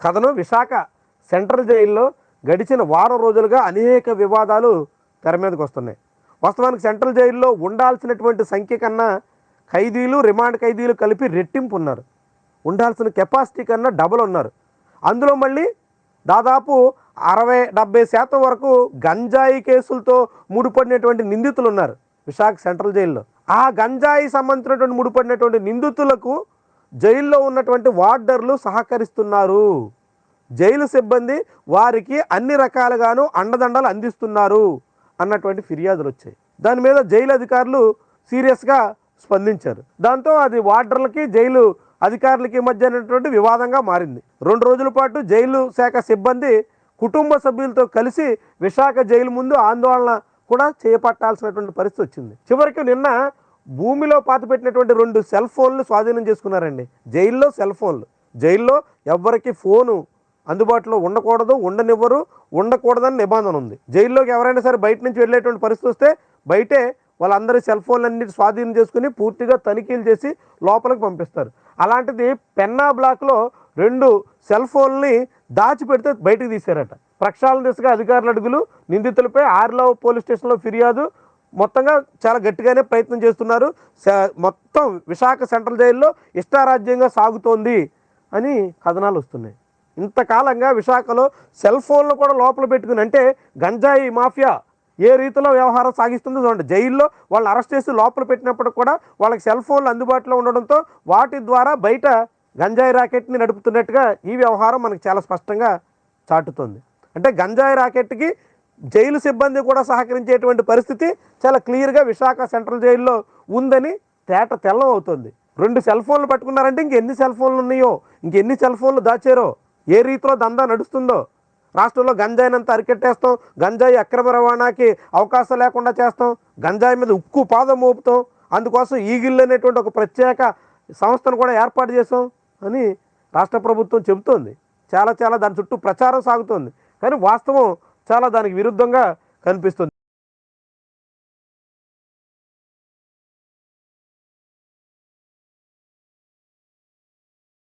కథను విశాఖ సెంట్రల్ జైల్లో గడిచిన వారం రోజులుగా అనేక వివాదాలు తెర మీదకి వస్తున్నాయి. వాస్తవానికి సెంట్రల్ జైల్లో ఉండాల్సినటువంటి సంఖ్య కన్నా ఖైదీలు రిమాండ్ ఖైదీలు కలిపి రెట్టింపు ఉన్నారు. ఉండాల్సిన కెపాసిటీ కన్నా డబుల్ ఉన్నారు. అందులో మళ్ళీ దాదాపు అరవై డెబ్బై శాతం వరకు గంజాయి కేసులతో ముడిపడినటువంటి నిందితులు ఉన్నారు విశాఖ సెంట్రల్ జైల్లో. ఆ గంజాయి సంబంధించినటువంటి ముడిపడినటువంటి నిందితులకు జైల్లో ఉన్నటువంటి వార్డర్లు సహకరిస్తున్నారు. జైలు సిబ్బంది వారికి అన్ని రకాలుగాను అండదండలు అందిస్తున్నారు అన్నటువంటి ఫిర్యాదులు వచ్చాయి. దాని మీద జైలు అధికారులు సీరియస్గా స్పందించారు. దాంతో అది వార్డర్లకి జైలు అధికారులకి మధ్య అయినటువంటి వివాదంగా మారింది. రెండు రోజుల పాటు జైలు శాఖ సిబ్బంది కుటుంబ సభ్యులతో కలిసి విశాఖ జైలు ముందు ఆందోళన కూడా చేపట్టాల్సినటువంటి పరిస్థితి వచ్చింది. చివరికి నిన్న భూమిలో పాతిపెట్టినటువంటి రెండు సెల్ ఫోన్లు స్వాధీనం చేసుకున్నారండి. జైల్లో సెల్ ఫోన్లు. జైల్లో ఎవ్వరికి ఫోను అందుబాటులో ఉండకూడదు ఉండనివ్వరు ఉండకూడదని నిబంధన ఉంది. జైల్లోకి ఎవరైనా సరే బయట నుంచి వెళ్ళేటువంటి పరిస్థితి వస్తే బయటే వాళ్ళందరి సెల్ ఫోన్లన్నిటి స్వాధీనం చేసుకుని పూర్తిగా తనిఖీలు చేసి లోపలికి పంపిస్తారు. అలాంటిది పెన్నా బ్లాక్లో రెండు సెల్ ఫోన్ని దాచిపెడితే బయటకు తీశారట. ప్రక్షాళన దిశగా అధికారుల అడుగులు నిందితులపై ఆర్లావు పోలీస్ స్టేషన్లో ఫిర్యాదు మొత్తంగా చాలా గట్టిగానే ప్రయత్నం చేస్తున్నారు. స- మొత్తం విశాఖ సెంట్రల్ జైల్లో ఇష్టారాజ్యంగా సాగుతోంది అని కథనాలు వస్తున్నాయి. ఇంతకాలంగా విశాఖలో సెల్ ఫోన్లు కూడా లోపల పెట్టుకుని అంటే గంజాయి మాఫియా ఏ రీతిలో వ్యవహారం సాగిస్తుందో చూడండి. జైల్లో వాళ్ళు అరెస్ట్ చేసి లోపల పెట్టినప్పుడు కూడా వాళ్ళకి సెల్ ఫోన్లు అందుబాటులో ఉండడంతో వాటి ద్వారా బయట గంజాయి రాకెట్ని నడుపుతున్నట్టుగా ఈ వ్యవహారం మనకు చాలా స్పష్టంగా చాటుతుంది. అంటే గంజాయి రాకెట్కి జైలు సిబ్బంది కూడా సహకరించేటువంటి పరిస్థితి చాలా క్లియర్గా విశాఖ సెంట్రల్ జైల్లో ఉందని తేట తెల్లం అవుతుంది రెండు సెల్ ఫోన్లు పట్టుకున్నారంటే ఇంకెన్ని సెల్ ఫోన్లు ఉన్నాయో ఇంకెన్ని సెల్ ఫోన్లు దాచారో ఏ రీతిలో దందా నడుస్తుందో. రాష్ట్రంలో గంజాయినంత అరికెట్టేస్తాం గంజాయి అక్రమ రవాణాకి అవకాశం లేకుండా చేస్తాం గంజాయి మీద ఉక్కు పాదం మోపుతాం అందుకోసం ఈగిళ్ళు అనేటువంటి ఒక ప్రత్యేక సంస్థను కూడా ఏర్పాటు చేసాం అని రాష్ట్ర ప్రభుత్వం చెబుతోంది. చాలా చాలా దాని చుట్టూ ప్రచారం సాగుతోంది. కానీ వాస్తవం చాలా దానికి విరుద్ధంగా కనిపిస్తుంది.